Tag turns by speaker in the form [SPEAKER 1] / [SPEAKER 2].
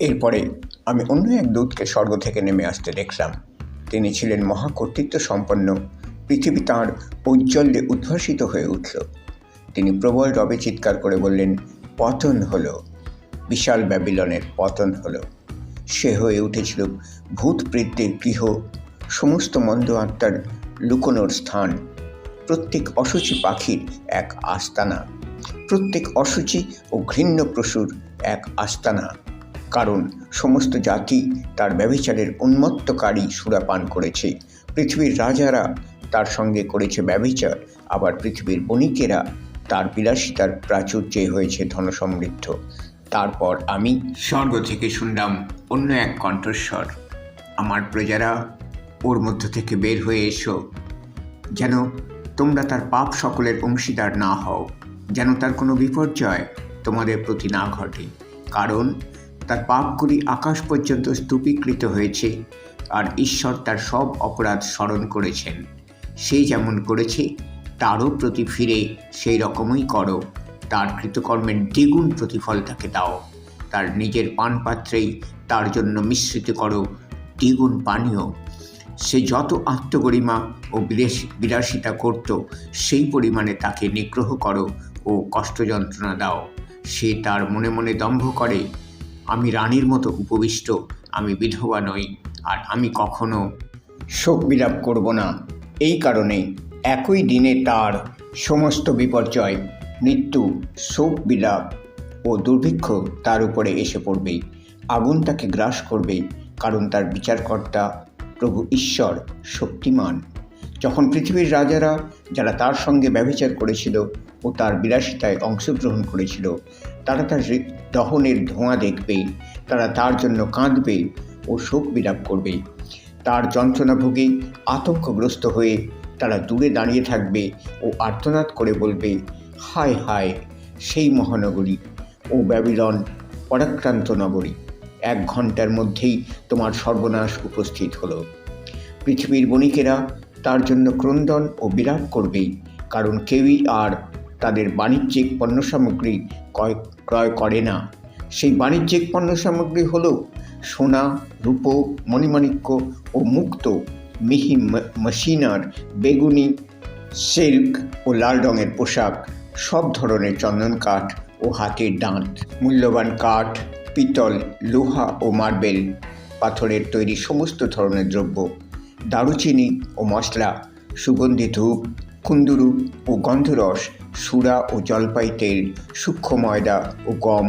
[SPEAKER 1] এরপরে আমি অন্য এক দূতকে স্বর্গ থেকে নেমে আসতে দেখলাম। তিনি ছিলেন মহাকর্তৃত্ব সম্পন্ন পৃথিবী তাঁর ঔজ্জ্বল্যে উদ্ভাসিত হয়ে উঠল। তিনি প্রবল রবে চিৎকার করে বললেন, পতন হলো। বিশাল ব্যাবিলনের পতন হলো। সে হয়ে উঠেছিল ভূত প্রেতদের গৃহ। সমস্ত মন্দ আত্মার লুকোনোর স্থান। প্রত্যেক অসুচি পাখির এক আস্তানা। প্রত্যেক অসুচি ও ঘৃণ্য পশুর এক আস্তানা। কারণ সমস্ত জাতি তার ব্যভিচারের উন্মত্তকারী সুরাপান করেছে। পৃথিবীর রাজারা তার সঙ্গে করেছে ব্যভিচার, আবার পৃথিবীর বণিকেরা তার বিলাসিতার প্রাচুর্যে হয়েছে ধনসমৃদ্ধ। তারপর আমি স্বর্গ থেকে শুনলাম অন্য এক কণ্ঠস্বর, আমার প্রজারা, ওর মধ্য থেকে বের হয়ে এসো। যেন তোমরা তার পাপ সকলের অংশীদার না হও। যেন তার কোনো বিপর্যয় তোমাদের প্রতি না ঘটে। কারণ তার পাপগুলি আকাশ পর্যন্ত স্তূপীকৃত হয়েছে, আর ঈশ্বর তার সব অপরাধ স্মরণ করেছেন। সে যেমন করেছে, তারও প্রতি ফিরে সেই রকমই করো। তার কৃতকর্মের দ্বিগুণ প্রতিফল তাকে দাও। তার নিজের পানপাত্রেই তার জন্য মিশ্রিত করো দ্বিগুণ পানীয়। সে যত আত্মগরিমা ও বিলাসিতা করত, সেই পরিমাণে তাকে নিগ্রহ করো ও কষ্ট যন্ত্রণা দাও। সে তার মনে মনে দম্ভ করে আমি রানীর মতো উপবিষ্ট, আমি বিধবা নই, আর আমি কখনো শোক বিলাপ করব না। এই কারণে একই দিনে তার সমস্ত বিপর্যয়, মৃত্যু, শোক বিলাপ ও দুর্ভিক্ষ তার উপরে এসে পড়বে। আগুন তাকে গ্রাস করবে, কারণ তার বিচারকর্তা প্রভু ঈশ্বর শক্তিমান। যখন পৃথিবীর রাজারা, যারা তার সঙ্গে ব্যভিচার করেছিল ও তার বিলাসিতায় অংশগ্রহণ করেছিল। তারা তার দহনের ধোঁয়া দেখবে, তারা তার জন্য কাঁদবে ও শোক বিলাপ করবে। তার যন্ত্রণা ভোগে আতঙ্কগ্রস্ত হয়ে তারা দূরে দাঁড়িয়ে থাকবে ও আর্তনাদ করে বলবে, হায় হায়, সেই মহানগরী, ও ব্যাবিলন পরাক্রান্ত নগরী, এক ঘণ্টার মধ্যেই তোমার সর্বনাশ উপস্থিত হলো। পৃথিবীর বণিকেরা তার জন্য ক্রন্দন ও বিলাপ করবে কারণ কেউই আর তাদের বাণিজ্যিক পণ্য সামগ্রী ক্রয় করে না। সেই বাণিজ্যিক পণ্য সামগ্রী হল সোনা, রূপো, মণিমাণিক্য ও মুক্ত মিহি মশিনার বেগুনি, সিল্ক ও লাল রঙের পোশাক, সব ধরনের চন্দন কাঠ ও হাতের দাঁত, মূল্যবান কাঠ, পিতল, লোহা ও মার্বেল, পাথরের তৈরি সমস্ত ধরনের দ্রব্য, দারুচিনি ও মশলা, সুগন্ধি ধূপ কুন্দুরু ও গন্ধরস সুরা ও জলপাই তেল সূক্ষ্ম ময়দা ও গম।